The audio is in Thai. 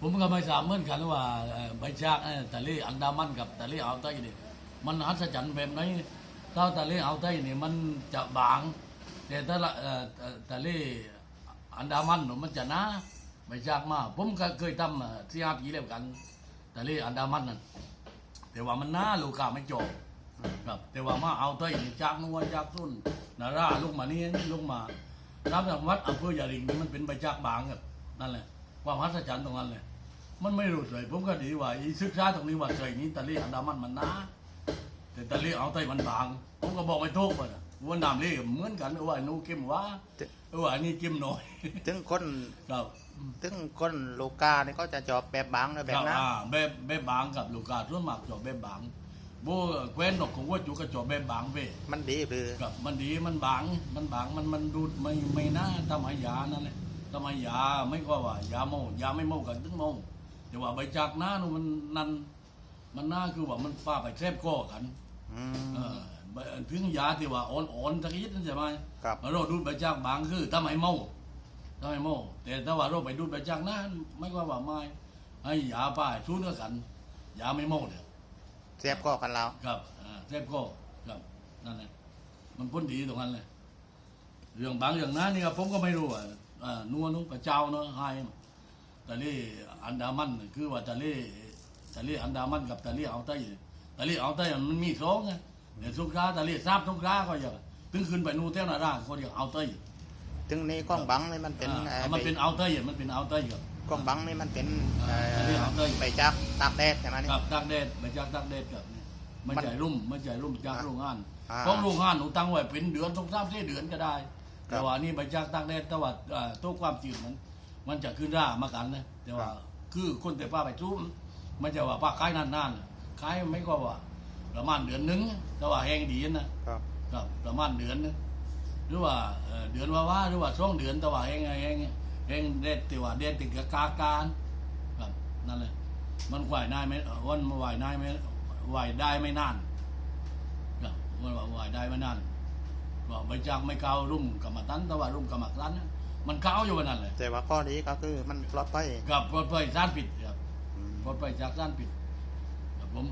ผมก็ไม่ทราบเหมือนกันว่าใบจากเอ่อทะเลอันดามันกับทะเลอ่าวไทยนี่มันหัศจรรย์แบบไหนถ้าทะเลอ่าวไทยนี่มันจะบาง แต่ถ้าละเอ่อเอ่อทะเลอันดามันน่ะมันจะหนาใบจากมากผมก็เคยทำที่ห้าปีแล้วกันทะเลอันดามันนั่นแต่ว่ามันหนาลูกค้าไม่จบครับแต่ว่ามาเอาไทยนี่จากนวลจากสุนนาราลงมานี่นี่ลงมารับจากวัดอำเภอยาริงนี่มันเป็นใบจากบางครับนั่นแหละ ความหัศจรรย์ตรงนั้นเลยมันไม่รู้เลย ผมก็ดีว่าอีศึกษาตรงนี้ว่าใส่นี้ทะเลอันดามันมันหนาแต่ทะเลเอาวไต้มันบาง ผมก็บอกไม่ถูกว่าน่ะว่าน้ำเลเหมือนกันเออว่านูเข้มหว่าเออว่าอันนี้เข้มน้อยถึงคนครับถึงคนโลกาเนี่ยก็จะจอบแบบบางและแบบนั้นอ่าแบบแบบบางกับลูกกาส่วนมากจอบแบบบางโบแคว้นดอกของว่าจุกก็จอบแบบบางเว้ยมันดีหรือกับมันดีมันบางมันบางมันมันดูดไม่ไม่น่าทำให้ยานั่นแหละ ทำให้ยาไม่ก็ว่ายาเมายาไม่เมากันถึงเมาแต่ว่าใบจากหน้านูนมันนันมันน่าคือว่ามันฟ้าไปแทบก้อกันอืมเออใบถึงยาที่ว่าอ่อนๆสักนิดนั่นใช่ไหมครับเราดูดใบจากบางคือทำให้เมาทำให้เมาแต่ถ้าว่าเราไปดูดใบจากหน้าไม่ก็ว่าไม่ให้ยาป้าชูนกันยาไม่เมาเนี่ยเสียบก็กันแล้วครับอ่าแทบก็ครับนั่นแหละมันพ้นดีตรงนั้นเลยเรื่องบางอย่างนั้นนี่ครับผมก็ไม่รู้อะอ่า นัวนุกระเจ้าเนาะไฮทะเลอันดามันนี่คือว่าทะเลทะเลอันดามันกับทะเลอ่าวไต้ทะเลอ่าวไต้มันมีสองไงเดี๋ยวสงขลาทะเลสาบสงขลาก็อย่างถึงขึ้นไปนู่นเท่านาราก็อย่างอ่าวไต้ถึงนี้กล้องบังนี่มันเป็นอ่าเอ่อมันเป็นอ่าวไต้อะมันเป็นอ่าวไต้ครับกล้องบังนี่มันเป็นอ่าเอ่ออันนี้เอาเลยไปจากตากแดดใช่ไหมนี่ครับตากแดดมาจากตากแดดครับนี่ไม่มันใช่รุ่มไม่ใช่รุ่มจากอ่าโรงงานอ่าต้องโรงงานหนูตั้งไว้เป็นเดือนสองสามสี่เดือนก็ได้ครับ แต่ว่านี่มาจากตากแดดแต่ว่าอ่าตัวความจืดมัน มันจะขึ้นร่ามากันนะแต่ว่าคือคนแต่ป้าไปทุ่มไม่ใช่ว่าป้าขายนานๆน่ะขายไม่ก็ว่า ประมาณเดือนหนึงแต่ว่าแห้งดีนะครับครับประมาณเดือนนึงหรือว่าเอ่อเดือนว่าว่าหรือว่าช่วงเดือนแต่ว่าแห้งแห้งแห้งเด็ดแต่ว่าเด็ดติดกับกาการครับนั่นแหละมันไหวได้ไหมเอ่อวันไหวได้ไหมไหวได้ไม่นานครับมันว่าไหวได้ไม่นาน ว่าใบจากไม่เการุ่มกรรมตันแต่ว่ารุ่มกรรมตันน่ะมันเกาอยู่วันนั้นเลยแต่ว่าข้อดีก็คือมันปลอดภัยกับปลดปล่อยสารผิดครับอืมปลดปล่อยจากสารผิดครับผม